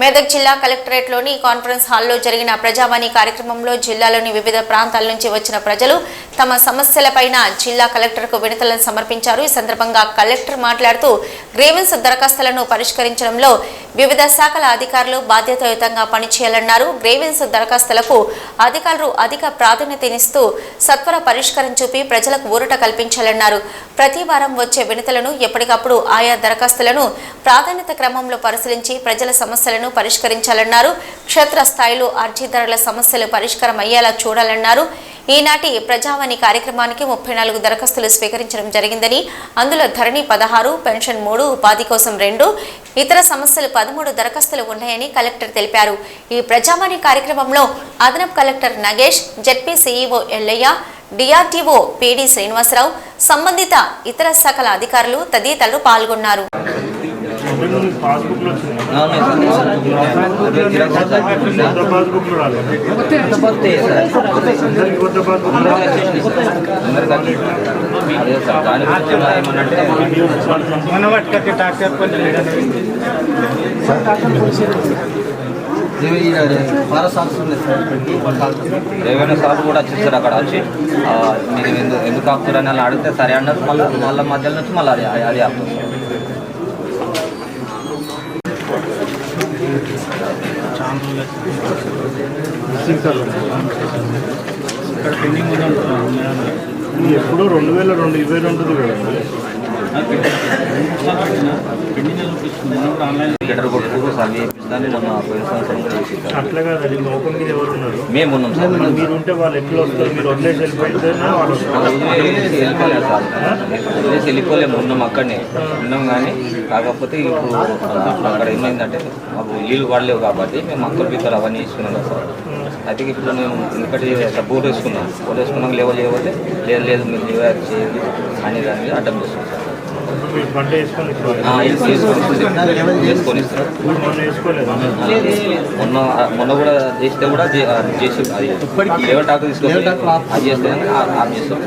మెదక్ జిల్లా కలెక్టరేట్లోని కాన్ఫరెన్స్ హాల్లో జరిగిన ప్రజావాణి కార్యక్రమంలో జిల్లాలోని వివిధ ప్రాంతాల నుంచి వచ్చిన ప్రజలు తమ సమస్యలపైన జిల్లా కలెక్టర్కు వినతులను సమర్పించారు. ఈ సందర్భంగా కలెక్టర్ మాట్లాడుతూ గ్రీవెన్స్ దరఖాస్తులను పరిష్కరించడంలో వివిధ శాఖల అధికారులు బాధ్యతాయుతంగా పనిచేయాలన్నారు. గ్రేవెన్స్ దరఖాస్తులకు అధికారులు అధిక ప్రాధాన్యతనిస్తూ సత్వర పరిష్కారం చూపి ప్రజలకు ఊరట కల్పించాలన్నారు. ప్రతి వారం వచ్చే వినతులను ఎప్పటికప్పుడు ఆయా దరఖాస్తులను ప్రాధాన్యత క్రమంలో పరిశీలించి ప్రజల సమస్యలను పరిష్కరించాలన్నారు. క్షేత్ర స్థాయిలో అర్జీదారుల సమస్యలు పరిష్కారం అయ్యేలా చూడాలన్నారు. ఈనాటి ప్రజావాణి కార్యక్రమానికి ముప్పై నాలుగు దరఖాస్తులు స్వీకరించడం జరిగిందని అందులో ధరణి పదహారు పెన్షన్ మూడు ఉపాధి కోసం రెండు ఇతర సమస్యలు పదమూడు దరఖాస్తులు ఉన్నాయని కలెక్టర్ తెలిపారు. ఈ ప్రజావాణి కార్యక్రమంలో అదనపు collector Nagesh ZP CEO Yellaiah DRDO PD Srinivasarao సంబంధిత ఇతర శాఖల అధికారులు తదితరులు పాల్గొన్నారు. Passbook sir. కొత్త రాలేదు కొత్త పాస్బుక్ మన పట్టుకొచ్చి డాక్టర్ రెవెన్యూ సార్ కూడా వచ్చేసారు అక్కడ వచ్చి మీరు ఎందుకు ఎందుకు ఆపుతారని అలా అడిగితే సరే అన్నారు మళ్ళీ మళ్ళీ మధ్యలో నుంచి మళ్ళీ అది అది ఆపుతారు ఎప్పుడు రెండు వేల రెండు ఇరవై రెండుది కదా అట్లా ఓపెన్ మీద ఎవరు ఉన్నారు? మేము ఉన్నాం సార్. మీరు ఉంటే వాళ్ళు ఎట్లా వస్తారు? మీరు వదిలేసి వెళ్ళిపోయితేనే వాళ్ళు వస్తారు. వదిలేసి వెళ్ళిపోలేదు సార్. వదిలేసి వెళ్ళిపోలేము ఉన్నాం అక్కడనే. ఉన్నాం కానీ కాకపోతే ఇప్పుడు అక్కడ ఏమైందంటే మాకు నీళ్ళు పడలేవు కాబట్టి మేము అక్కల పిక్కలు అవన్నీ వేసుకున్నాం కదా సార్. అయితే ఇప్పుడు మేము ఎందుకంటే బోర్ వేసుకున్నాం. బోర్ వేసుకున్నాం లేవ లేకపోతే లేదు లేదు మీరు లేవ చేయండి అని దాని మీద అడ్డం చేస్తున్నాం. పంట వేసుకొని మొన్న మొన్న కూడా చేస్తే కూడా చేసి అది లేవర్ టాక్ తీసుకొని అది చేస్తే ఆఫ్ చేస్తాం.